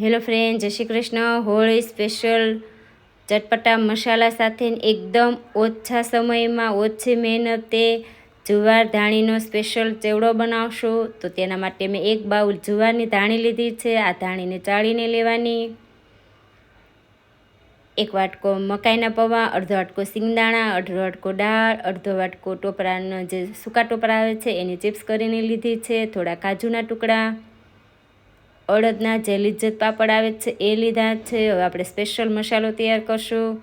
Hello friend, જય Shri Krishna. Holi special ચટપટા મસાલા સાથે એકદમ ઓછા સમયમાં, ઓછી મહેનતે જુવાર ધાણીનો સ્પેશિયલ ચેવડો બનાવશો. તો તેના માટે મેં એક બાઉલ જુવારની ધાણી લીધી છે. આ ધાણીને ચાળીને લેવાની. એક વાટકો મકાઈના પૌવા, અડધો વાટકો સિંગદાણા, અડધો વાટકો દાળ, અડધો વાટકો ટોપરાના જે સૂકા ટોપરા આવે છે, એની ચિપ્સ કરીને લીધી છે. થોડા કાજુના ટુકડા અડદના જે લિજ્જત પાપડ આવે છે, એ લીધા છે. હવે આપણે સ્પેશિયલ મસાલો તૈયાર કરશું.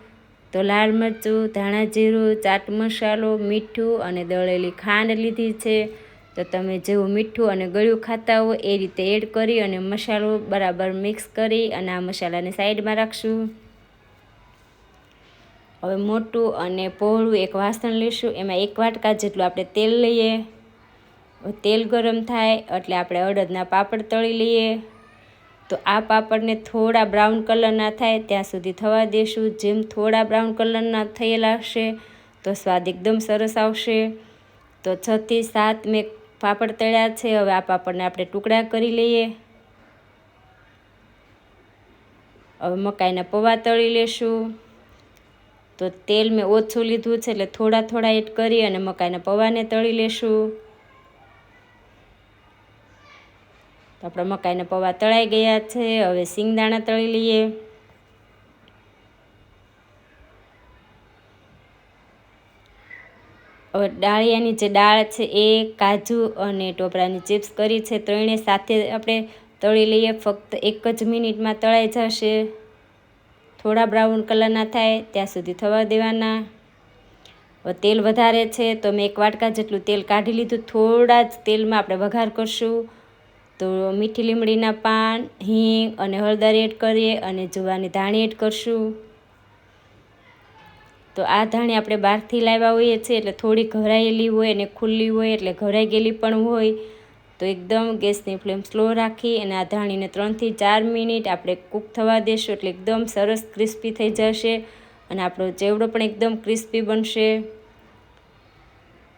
તો લાલ મરચું, ધાણા જીરું, ચાટ મસાલો, મીઠું અને દળેલી ખાંડ લીધી છે. તો તમે જેવું મીઠું અને ગળ્યું ખાતા હો એ રીતે એડ કરી અને મસાલો બરાબર મિક્સ કરી અને આ મસાલાને સાઈડમાં રાખશું. હવે મોટું અને પહોળું એક વાસણ લઈશું એમાં એક વાટકા જેટલું આપણે તેલ લઈએ. તેલ ગરમ થાય એટલે આપણે અડદના પાપડ તળી લઈએ. તો આ પાપડને થોડા બ્રાઉન કલરના થાય ત્યાં સુધી થવા દેશું. જેમ થોડા બ્રાઉન કલરના થયેલા હશે, તો સ્વાદ એકદમ સરસ આવશે. તો છથી સાત મેં પાપડ તળ્યા છે, હવે આ પાપડને આપણે ટુકડા કરી લઈએ. હવે મકાઈના પૌવા તળી લેશું. તો તેલ મેં ઓછું લીધું છે, એટલે થોડા થોડા એડ કરી અને મકાઈના પૌવાને તળી લેશું. તો આપણા મકાઈના પૌવા તળાઈ ગયા છે. હવે સિંગદાણા તળી લઈએ. હવે ડાળિયાની જે દાળ છે એ કાજુ અને ટોપરાની ચિપ્સ કરી છે. ત્રણે સાથે આપણે તળી લઈએ. ફક્ત એક જ મિનિટમાં તળાઈ જશે. થોડા બ્રાઉન કલરના થાય ત્યાં સુધી થવા દેવાના. તેલ વધારે છે તો મેં એક વાટકા જેટલું તેલ કાઢી લીધું. થોડા જ તેલમાં આપણે વઘાર કરશું. તો મીઠી લીમડીના પાન, હિંગ અને હળદર એડ કરીએ અને જુવાની ધાણી એડ કરશું. તો આ ધાણી આપણે બહારથી લાવ્યા હોઈએ છીએ એટલે થોડી ઘરાયેલી હોય અને ખુલ્લી હોય એટલે ઘરાઈ ગયેલી પણ હોય. તો એકદમ ગેસની ફ્લેમ સ્લો રાખી અને આ ધાણીને ત્રણથી ચાર મિનિટ આપણે કૂક થવા દેશું એટલે એકદમ સરસ ક્રિસ્પી થઈ જશે અને આપણો ચેવડો પણ એકદમ ક્રિસ્પી બનશે.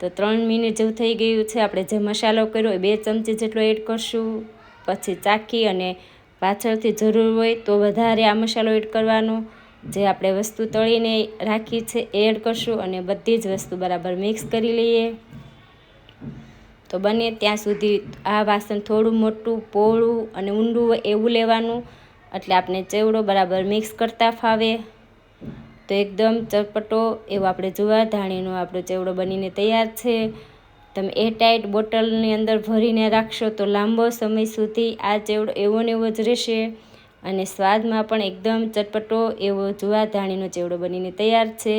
તો ત્રણ મિનિટ જેવું થઈ ગયું છે. આપણે જે મસાલો કર્યો એ બે ચમચી જેટલો એડ કરશું. પછી ચાખી અને પાછળથી જરૂર હોય તો વધારે આ મસાલો એડ કરવાનો. જે આપણે વસ્તુ તળીને રાખી છે એડ કરશું અને બધી જ વસ્તુ બરાબર મિક્સ કરી લઈએ. તો બને ત્યાં સુધી આ વાસણ થોડું મોટું પહોળું અને ઊંડું હોય એવું લેવાનું. એટલે આપણે ચેવડો બરાબર મિક્સ કરતા ફાવે. તો એકદમ ચટપટો એવો આપણે જુવાર ધાણીનો આપણો ચેવડો બનીને તૈયાર છે. તમે એ ટાઈટ બોટલની અંદર ભરીને રાખશો તો લાંબો સમય સુધી આ ચેવડો એવો ને એવો જ રહેશે. અને સ્વાદમાં પણ એકદમ ચટપટો એવો જુવાર ધાણીનો ચેવડો બનીને તૈયાર છે.